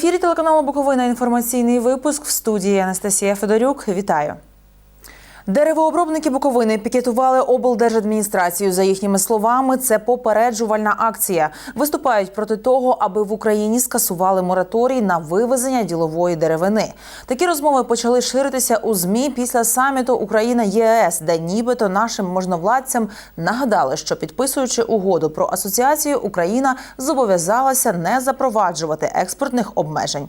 ефірі телеканалу Буковина інформаційний випуск в студії Анастасія Федорюк. Вітаю. Деревообробники Буковини пікетували облдержадміністрацію. За їхніми словами, це попереджувальна акція. Виступають проти того, аби в Україні скасували мораторій на вивезення ділової деревини. Такі розмови почали ширитися у змі після саміту Україна ЄС, де нібито нашим можновладцям нагадали, що підписуючи угоду про асоціацію, Україна зобов'язалася не запроваджувати експортних обмежень.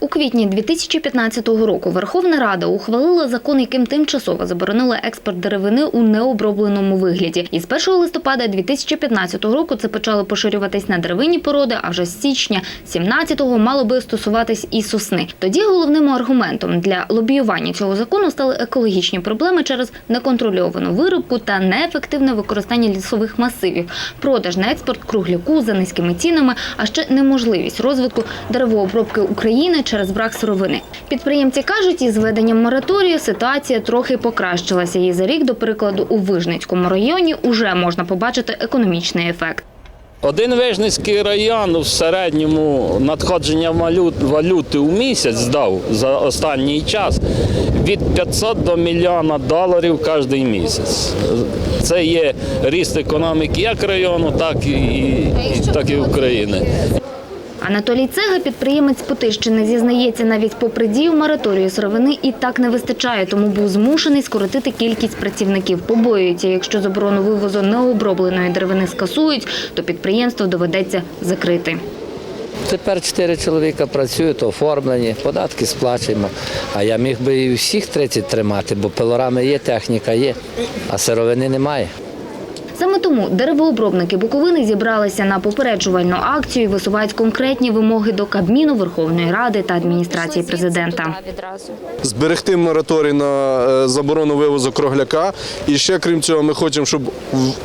У квітні 2015 року Верховна Рада ухвалила закон, яким тимчасово заборонила експорт деревини у необробленому вигляді. І з 1 листопада 2015 року це почало поширюватись на деревинні породи, а вже з січня 17-го мало би стосуватись і сосни. Тоді головним аргументом для лобіювання цього закону стали екологічні проблеми через неконтрольовану вирубку та неефективне використання лісових масивів, продаж на експорт кругляку за низькими цінами, а ще неможливість розвитку деревообробки України через брак сировини. Підприємці кажуть, із введенням мораторію ситуація трохи покращилася. І за рік, до прикладу, у Вижницькому районі уже можна побачити економічний ефект. Один Вижницький район в середньому надходження валюти у місяць здав за останній час від 500 до мільйона доларів кожен місяць. Це є ріст економіки як району, так і, і, так і України. Анатолій Цега, підприємець Путищини, зізнається, навіть попри дію мораторію сировини і так не вистачає, тому був змушений скоротити кількість працівників. Побоюється, якщо заборону вивозу необробленої деревини скасують, то підприємство доведеться закрити. Тепер чотири чоловіка працюють, оформлені, податки сплачуємо. А я міг би і всіх 30 тримати, бо пилорами є, техніка є, а сировини немає. Саме тому деревообробники Буковини зібралися на попереджувальну акцію і висувають конкретні вимоги до Кабміну Верховної Ради та адміністрації президента. зберегти мораторій на е, заборону вивозу кругляка. І ще крім цього, ми хочемо, щоб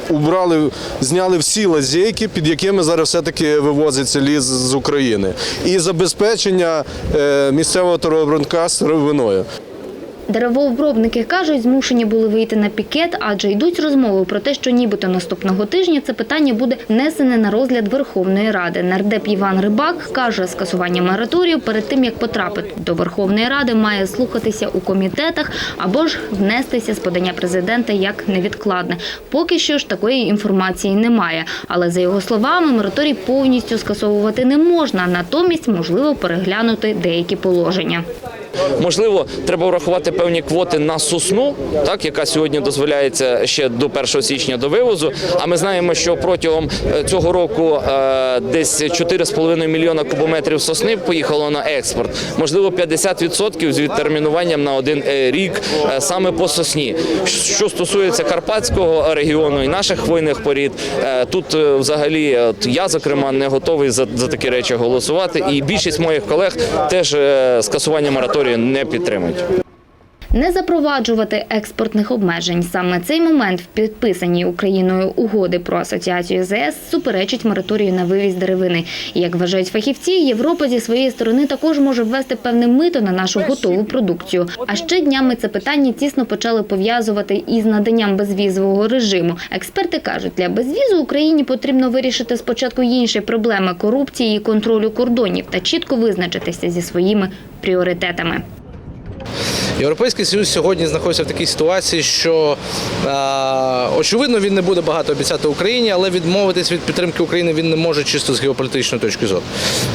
убрали, зняли всі лазейки, під якими зараз все-таки вивозиться ліс з України, і забезпечення е, місцевого товаровиробника сировиною. Деревообробники кажуть, змушені були вийти на пікет, адже йдуть розмови про те, що нібито наступного тижня це питання буде внесене на розгляд Верховної Ради. Нардеп Іван Рибак каже, скасування мораторію перед тим як потрапити до Верховної Ради, має слухатися у комітетах або ж внестися з подання президента як невідкладне. Поки що ж такої інформації немає. Але за його словами, мораторій повністю скасовувати не можна. Натомість можливо переглянути деякі положення. Можливо, треба врахувати певні квоти на сосну, так яка сьогодні дозволяється ще до 1 січня до вивозу. А ми знаємо, що протягом е, цього року е, десь 4,5 мільйона кубометрів сосни поїхало на експорт. Можливо, 50% з відтермінуванням на один е, рік саме по сосні. Що стосується карпатського регіону і наших хвойних порід, тут взагалі я зокрема не готовий за, за такі речі голосувати. І більшість моїх колег теж скасування мораторію не підтримують. Не запроваджувати експортних обмежень. Саме цей момент в підписаній Україною угоди про асоціацію з суперечить мораторію на вивіз деревини. Як вважають фахівці, Європа зі своєї сторони також може ввести певне мито на нашу готову продукцію. А ще днями це питання тісно почали пов'язувати із наданням безвізового режиму. Експерти кажуть, для безвізу Україні потрібно вирішити спочатку інші проблеми корупції і контролю кордонів та чітко визначитися зі своїми пріоритетами. Європейський Союз сьогодні знаходиться в такій ситуації, що е, очевидно він не буде багато обіцяти Україні, але відмовитись від підтримки України він не може чисто з геополітичної точки зору.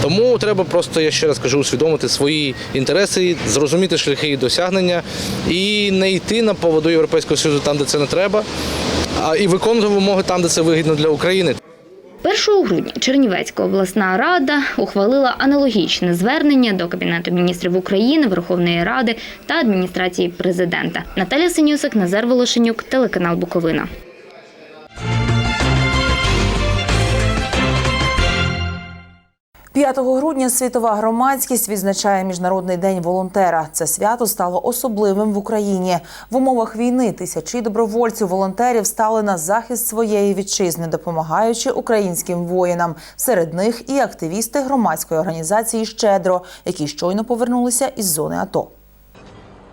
Тому треба просто, я ще раз кажу, усвідомити свої інтереси, зрозуміти шляхи їх досягнення і не йти на поводу Європейського Союзу там, де це не треба, а і виконувати вимоги там, де це вигідно для України. 1 грудня Чернівецька обласна рада ухвалила аналогічне звернення до Кабінету міністрів України, Верховної Ради та адміністрації президента. Наталя Синюсик, Назар Волошенюк, телеканал Буковина. 5 грудня світова громадськість відзначає Міжнародний день волонтера. Це свято стало особливим в Україні. В умовах війни тисячі добровольців волонтерів стали на захист своєї вітчизни, допомагаючи українським воїнам. Серед них і активісти громадської організації Щедро, які щойно повернулися із зони АТО.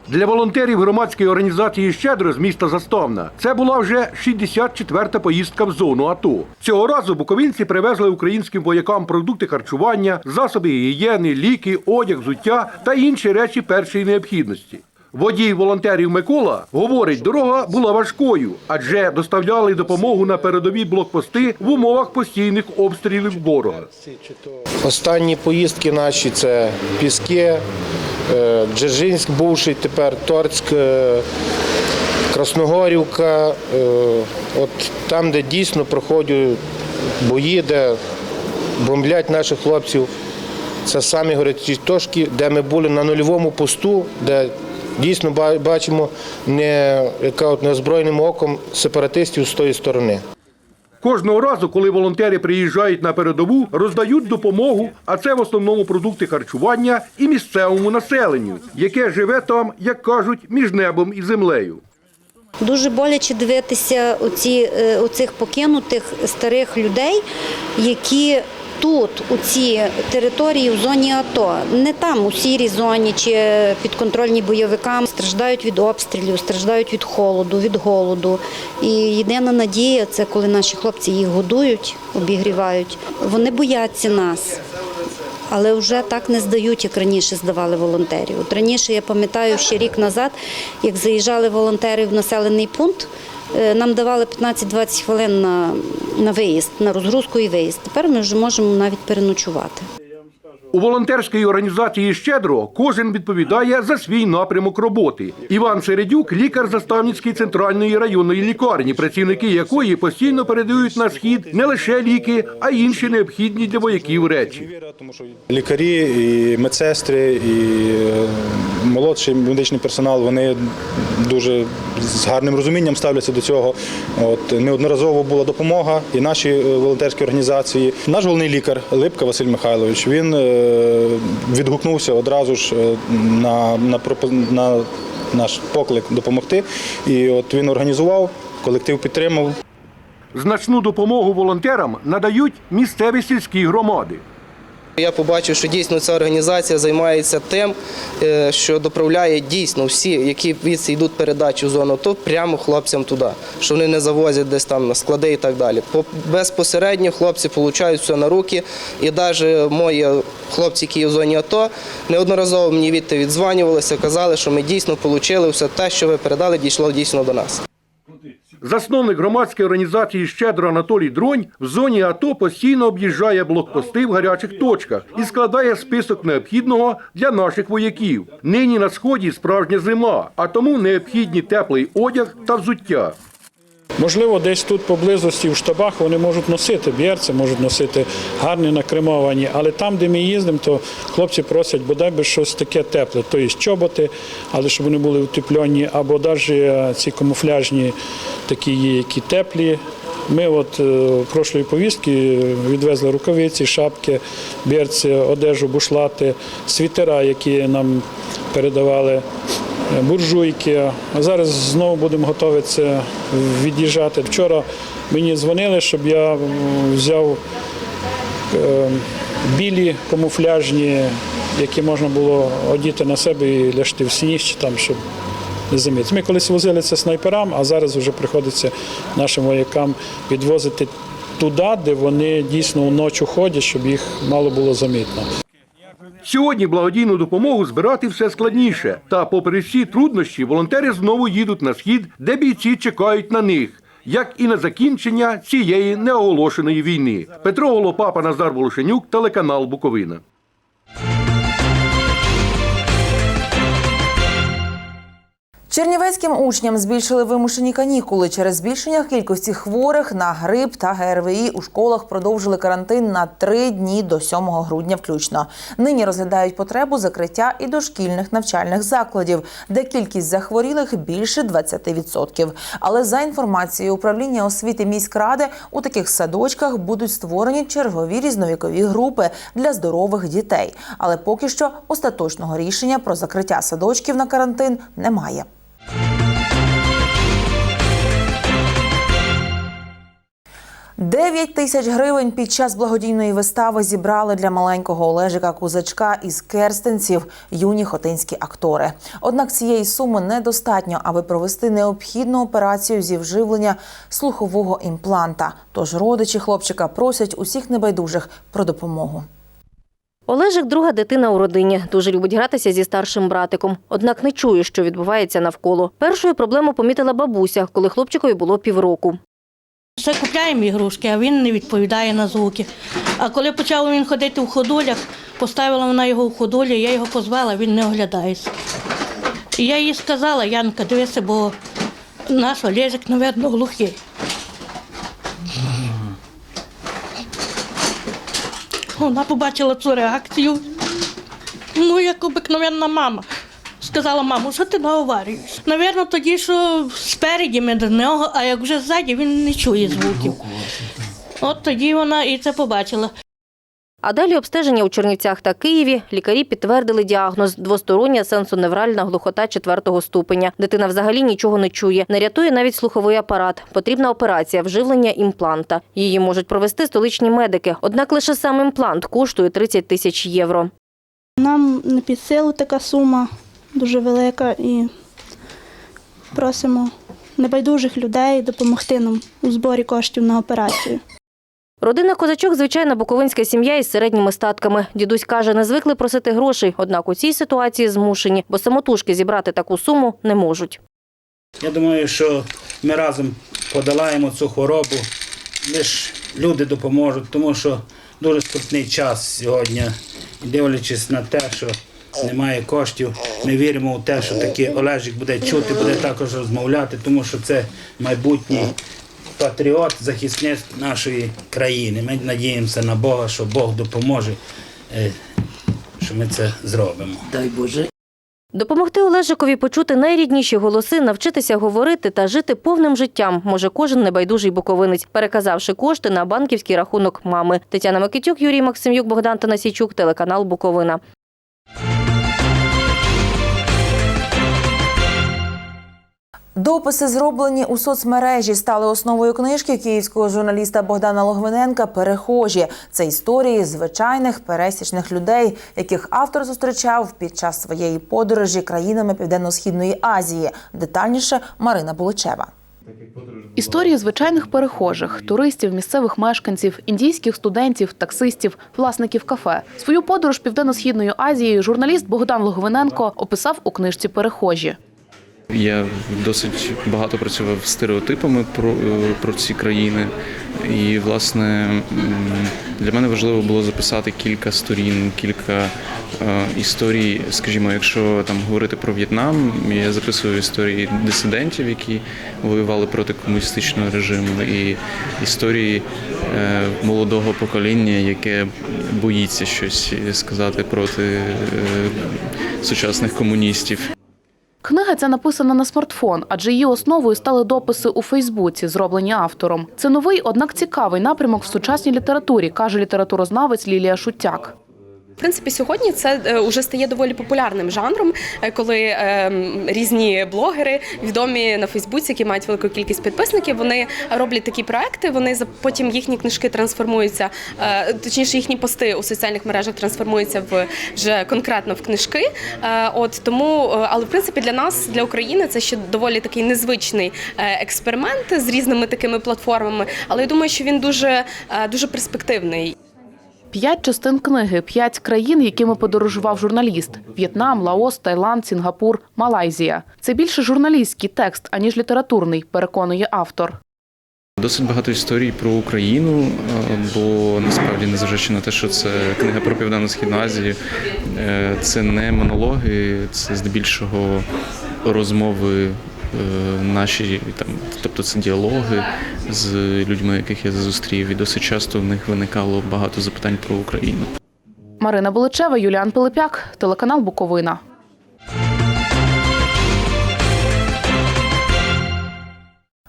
Для волонтерів громадської організації Щедро з міста Заставна це була вже 64-та поїздка в зону АТО. Цього разу буковинці привезли українським воякам продукти харчування, засоби гігієни, ліки, одяг, взуття та інші речі першої необхідності. Водій волонтерів Микола говорить, дорога була важкою, адже доставляли допомогу на передові блокпости в умовах постійних обстрілів ворога. Останні поїздки наші це Піски, Джержинськ, бувший тепер Торськ, е, Красногорівка. е, От там, де дійсно проходять бої, де бомблять наших хлопців. Це самі горячі точки, де ми були на нульовому посту, де дійсно бачимо не, яка от неозброєним оком сепаратистів з тої сторони. Кожного разу, коли волонтери приїжджають на передову, роздають допомогу, а це в основному продукти харчування і місцевому населенню, яке живе там, як кажуть, між небом і землею. Дуже боляче дивитися оці, е, оцих покинутих старих людей, які тут, у цій території, в зоні АТО, не там у сірій зоні чи підконтрольні бойовикам, страждають від обстрілів, страждають від холоду, від голоду. І єдина надія це коли наші хлопці їх годують, обігрівають. Вони бояться нас. Але вже так не здають, як раніше здавали волонтерів. От раніше я пам'ятаю ще рік назад, як заїжджали волонтери в населений пункт, е, нам давали 15-20 хвилин на, на виїзд, на розгрузку і виїзд. Тепер ми вже можемо навіть переночувати. У волонтерській організації Щедро кожен відповідає за свій напрямок роботи. Іван Середюк, лікар Заставницької центральної районної лікарні, працівники якої постійно передають на схід не лише ліки, а й інші необхідні для вояків речі. Лікарі, і медсестри, і е, молодший медичний персонал вони дуже з гарним розумінням ставляться до цього. От неодноразово була допомога і наші е, волонтерські організації. Наш головний лікар Липка Василь Михайлович він е, відгукнувся одразу ж е, на, на, на наш поклик допомогти. І от він організував, колектив підтримав. Значну допомогу волонтерам надають місцеві сільські громади. Я побачив, що дійсно ця організація займається тим, е, що доправляє дійсно всі, які відси йдуть передачі в зону, то прямо хлопцям туди, що вони не завозять десь там на склади і так далі. Безпосередньо хлопці отримують все на руки, і навіть мої хлопці, які є в зоні АТО, неодноразово мені відти віддзванювалися, казали, що ми дійсно отримали все те, що ви передали, дійшло дійсно до нас. Засновник громадської організації Щедро Анатолій Дронь в зоні АТО постійно об'їжджає блокпости в гарячих точках і складає список необхідного для наших вояків. Нині на сході справжня зима, а тому необхідні теплий одяг та взуття. Можливо, десь тут поблизості в штабах вони можуть носити бірці, можуть носити гарні накремовані, але там, де ми їздимо, то хлопці просять бодай би щось таке тепле, тобто чоботи, але щоб вони були утеплені, або навіть ці камуфляжні такі є, які теплі. Ми от е, в прошлої повістки відвезли рукавиці, шапки, берці, одежу, бушлати, світера, які нам передавали е, буржуйки. Зараз знову будемо готуватися від'їжджати. Вчора мені дзвонили, щоб я взяв е, білі камуфляжні, які можна було одіти на себе і ляжти в сніг, чи там, щоб замітити. Ми колись возили це снайперам, а зараз вже приходиться нашим воякам відвозити туди, де вони дійсно вночі ходять, щоб їх мало було замітно. Сьогодні благодійну допомогу збирати все складніше. Та, попри всі труднощі, волонтери знову їдуть на схід, де бійці чекають на них. Як і на закінчення цієї неоголошеної війни. Петро Голопапа, Назар Волошенюк, телеканал Буковина. Чернівецьким учням збільшили вимушені канікули. Через збільшення кількості хворих на грип та ГРВІ у школах продовжили карантин на три дні до 7 грудня включно. Нині розглядають потребу закриття і дошкільних навчальних закладів, де кількість захворілих більше 20%. Але за інформацією управління освіти міськради, у таких садочках будуть створені чергові різновікові групи для здорових дітей. Але поки що остаточного рішення про закриття садочків на карантин немає. 9 тисяч гривень під час благодійної вистави зібрали для маленького Олежика Кузачка із Керстенців юні хотинські актори. Однак цієї суми недостатньо, аби провести необхідну операцію зі вживлення слухового імпланта. Тож родичі хлопчика просять усіх небайдужих про допомогу. Олежик друга дитина у родині. Дуже любить гратися зі старшим братиком. Однак не чує, що відбувається навколо. Першою проблему помітила бабуся, коли хлопчикові було півроку. Все купляємо ігрушки, а він не відповідає на звуки. А коли почав він ходити в ходулях, поставила вона його в ходулі, я його позвала, він не оглядається. І я їй сказала, Янка, дивися, бо наш Олежик, напевно, глухий. Вона побачила цю реакцію. Ну, як обикновенна мама. Сказала, мамо, що ти наговорюєш? Навірно, тоді, що спереді ми до нього, а як вже ззаді, він не чує звуків. От тоді вона і це побачила. А далі обстеження у Чернівцях та Києві лікарі підтвердили діагноз двостороння сенсоневральна глухота четвертого ступеня. Дитина взагалі нічого не чує. Не рятує навіть слуховий апарат. Потрібна операція вживлення імпланта. Її можуть провести столичні медики. Однак лише сам імплант коштує 30 тисяч євро. Нам не під силу така сума дуже велика і просимо небайдужих людей допомогти нам у зборі коштів на операцію. Родина козачок звичайна буковинська сім'я із середніми статками. Дідусь каже, не звикли просити грошей, однак у цій ситуації змушені, бо самотужки зібрати таку суму не можуть. Я думаю, що ми разом подолаємо цю хворобу. Лиш люди допоможуть, тому що дуже скрутний час сьогодні. Дивлячись на те, що немає коштів, ми віримо в те, що такий Олежик буде чути, буде також розмовляти, тому що це майбутній патріот, захисник нашої країни. Ми надіємося на Бога, що Бог допоможе, е, що ми це зробимо. Дай Боже. Допомогти Олежикові почути найрідніші голоси, навчитися говорити та жити повним життям може кожен небайдужий буковинець, переказавши кошти на банківський рахунок мами. Тетяна Микитюк, Юрій Максимюк, Богдан Танасійчук, телеканал Буковина. Дописи, зроблені у соцмережі, стали основою книжки київського журналіста Богдана Логвиненка Перехожі. Це історії звичайних пересічних людей, яких автор зустрічав під час своєї подорожі країнами Південно-східної Азії. Детальніше Марина Буличева. Історії звичайних перехожих, туристів, місцевих мешканців, індійських студентів, таксистів, власників кафе. Свою подорож Південно-східною Азією журналіст Богдан Логвиненко описав у книжці Перехожі. Я досить багато працював стереотипами про, е, про ці країни, і власне для мене важливо було записати кілька сторін, кілька е, історій. Скажімо, якщо там говорити про В'єтнам, я записую історії дисидентів, які воювали проти комуністичного режиму, і історії е, молодого покоління, яке боїться щось сказати проти сучасних комуністів. Книга ця написана на смартфон, адже її основою стали дописи у Фейсбуці, зроблені автором. Це новий, однак цікавий напрямок в сучасній літературі, каже літературознавець Лілія Шутяк. Принципі, сьогодні це вже стає доволі популярним жанром, е, коли е, різні блогери відомі на Фейсбуці, які мають велику кількість підписників, вони роблять такі проекти. Вони потім їхні книжки трансформуються, е, точніше, їхні пости у соціальних мережах трансформуються в вже конкретно в книжки. Е, От тому, е, але в принципі для нас, для України, це ще доволі такий незвичний е, експеримент з різними такими платформами. Але я думаю, що він дуже, е, дуже перспективний. П'ять частин книги, п'ять країн, якими подорожував журналіст: В'єтнам, Лаос, Таїланд, Сінгапур, Малайзія. Це більше журналістський текст, аніж літературний, переконує автор. Досить багато історій про Україну, е, бо насправді, незважаючи на те, що це книга про Південно-Східну Азію, е, це не монологи, це здебільшого розмови наші, там, тобто це діалоги з людьми, яких я зустрів, і досить часто в них виникало багато запитань про Україну. Марина Боличева, Юліан Пилипяк, телеканал Буковина.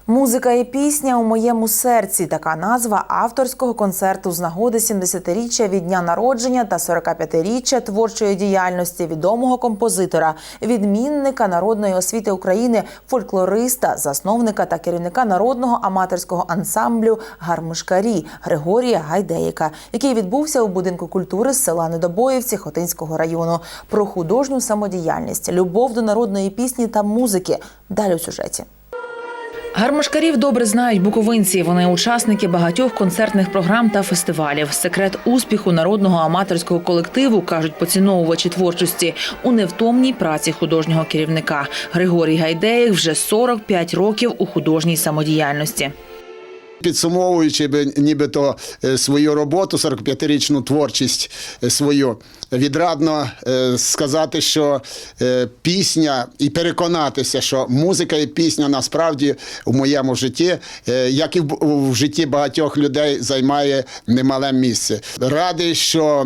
Музика і пісня у моєму серці. Така назва авторського концерту з нагоди 70-річчя від дня народження та 45-річчя творчої діяльності відомого композитора, відмінника народної освіти України, фольклориста, засновника та керівника народного аматорського ансамблю Гармошкарі Григорія Гайдеїка, який відбувся у будинку культури села Недобоївці Хотинського району. Про художню самодіяльність, любов до народної пісні та музики. Далі у сюжеті. Гармошкарів добре знають буковинці. Вони учасники багатьох концертних програм та фестивалів. Секрет успіху народного аматорського колективу кажуть поціновувачі творчості у невтомній праці художнього керівника. Григорій Гайдеїх вже 45 років у художній самодіяльності. Підсумовуючи би нібито е, свою роботу, 45-річну творчість е, свою, відрадно е, сказати, що е, пісня і переконатися, що музика і пісня насправді у моєму житті, е, як і в житті багатьох людей, займає немале місце. Радий, що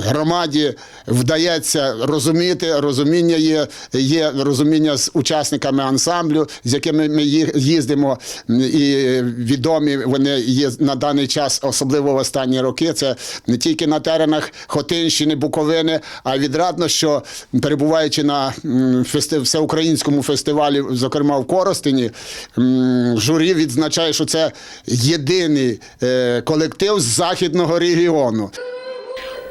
громаді вдається розуміти, розуміння є, є розуміння з учасниками ансамблю, з якими ми їздимо, і відомі вони є на даний час, особливо в останні роки. Це не тільки на теренах Хотинщини, Буковини, а відрадно, що перебуваючи на всеукраїнському фестивалі, зокрема в Коростені, журі відзначає, що це єдиний е, колектив з західного регіону.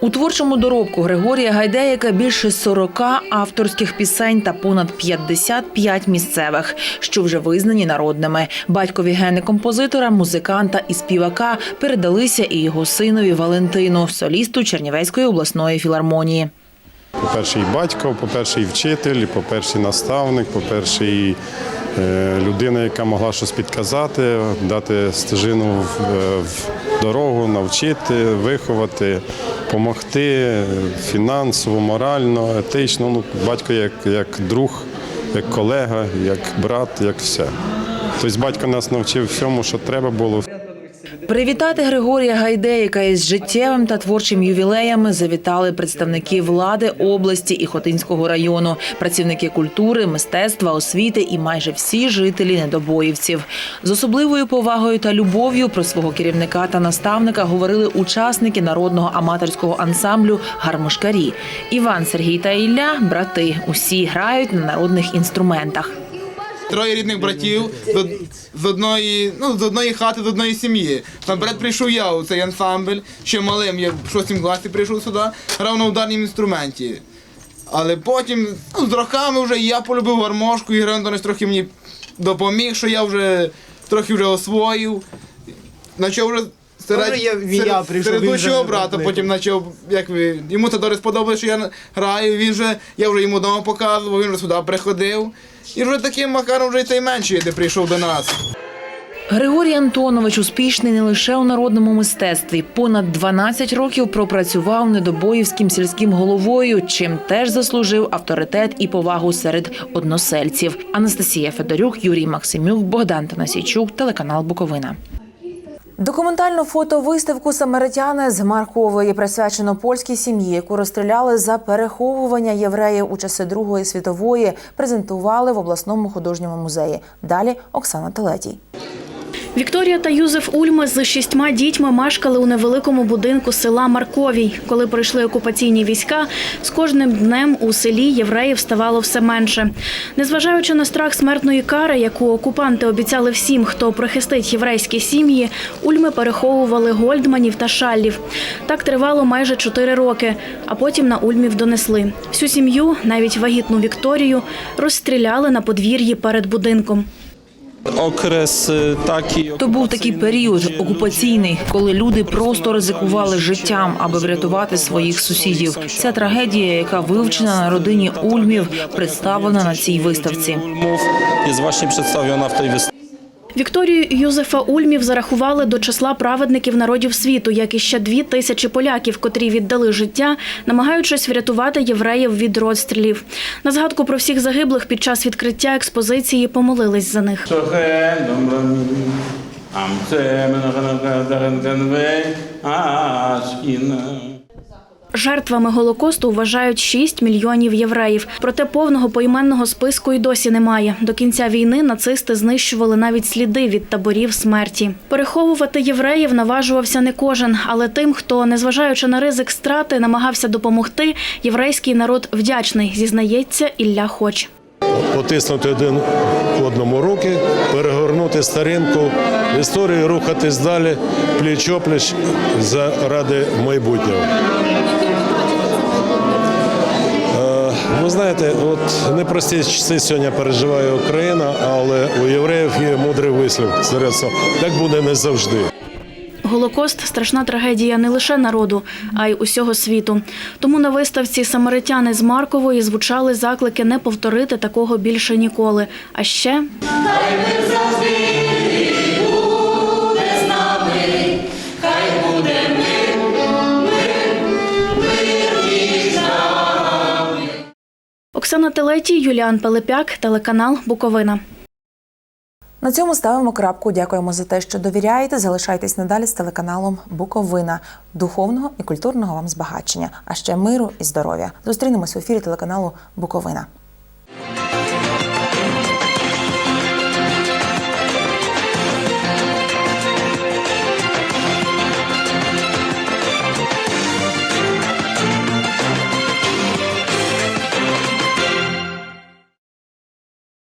У творчому доробку Григорія Гайдеяка більше 40 авторських пісень та понад 55 місцевих, що вже визнані народними. Батькові гени композитора, музиканта і співака передалися і його синові Валентину, солісту Чернівецької обласної філармонії. По-перше, і батько, по-перше, і вчитель, по-перше, і наставник, по-перше, і е, людина, яка могла щось підказати, дати стежину в, е, дорогу, навчити, виховати, допомогти е, фінансово, морально, етично. Ну, батько як, як друг, як колега, як брат, як все. Тобто батько нас навчив всьому, що треба було. Привітати Григорія Гайдеїка із життєвим та творчим ювілеями завітали представники влади області і Хотинського району, працівники культури, мистецтва, освіти і майже всі жителі недобоївців. З особливою повагою та любов'ю про свого керівника та наставника говорили учасники народного аматорського ансамблю Гармошкарі. Іван, Сергій та Ілля брати. Усі грають на народних інструментах. Троє рідних братів з, з одної, ну, з одної хати, з одної сім'ї. Наперед прийшов я у цей ансамбль, ще малим, я в шостім класі прийшов сюди, грав на ударнім інструменті. Але потім, ну, з роками вже я полюбив гармошку, і Антонович трохи мені допоміг, що я вже трохи вже освоїв. Почав вже серед, Може, я- він- я прийшов, серед він вже лучшого не брата, потім почав, як ви, йому це дуже сподобалося, що я граю, він вже, я вже йому вдома показував, він вже сюди приходив. І вже таким макаром вже й той менший, де прийшов до нас. Григорій Антонович успішний не лише у народному мистецтві. Понад 12 років пропрацював недобоївським сільським головою, чим теж заслужив авторитет і повагу серед односельців. Анастасія Федорюк, Юрій Максимюк, Богдан Танасійчук, телеканал Буковина. Документальну фотовиставку Самаритяни з Маркової присвячено польській сім'ї, яку розстріляли за переховування євреїв у часи Другої світової, презентували в обласному художньому музеї. Далі Оксана Телетій. Вікторія та Юзеф Ульми з шістьма дітьми мешкали у невеликому будинку села Марковій. Коли прийшли окупаційні війська, з кожним днем у селі євреїв ставало все менше. Незважаючи на страх смертної кари, яку окупанти обіцяли всім, хто прихистить єврейські сім'ї, Ульми переховували гольдманів та шаллів. Так тривало майже чотири роки, а потім на Ульмів донесли. Всю сім'ю, навіть вагітну Вікторію, розстріляли на подвір'ї перед будинком. Окрес е, такий То був такий період окупаційний, коли люди просто ризикували життям, аби врятувати своїх сусідів. Ця трагедія, яка вивчена на родині Ульмів, представлена на цій виставці. jest właśnie представлена в той wystawie. Вікторію Юзефа Ульмів зарахували до числа праведників народів світу, як і ще дві тисячі поляків, котрі віддали життя, намагаючись врятувати євреїв від розстрілів. На згадку про всіх загиблих під час відкриття експозиції помолились за них. Жертвами Голокосту вважають 6 мільйонів євреїв. Проте повного поіменного списку й досі немає. До кінця війни нацисти знищували навіть сліди від таборів смерті. Переховувати євреїв наважувався не кожен, але тим, хто, незважаючи на ризик страти, намагався допомогти, єврейський народ вдячний, зізнається Ілля Хоч. потиснути один одному руки, перегорнути старинку в історію, рухатись далі, пліч-опліч заради майбутнього. Знаєте, от непрості часи сьогодні переживає Україна, але у євреїв є мудрий вислів. серед. Так буде не завжди. Голокост страшна трагедія не лише народу, а й усього світу. Тому на виставці Самаритяни з Маркової звучали заклики не повторити такого більше ніколи. А ще Оксана Телеті, Юліан Пилипяк, телеканал Буковина. На цьому ставимо крапку. Дякуємо за те, що довіряєте. Залишайтесь надалі з телеканалом Буковина, духовного і культурного вам збагачення, а ще миру і здоров'я. Зустрінемось в ефірі телеканалу Буковина.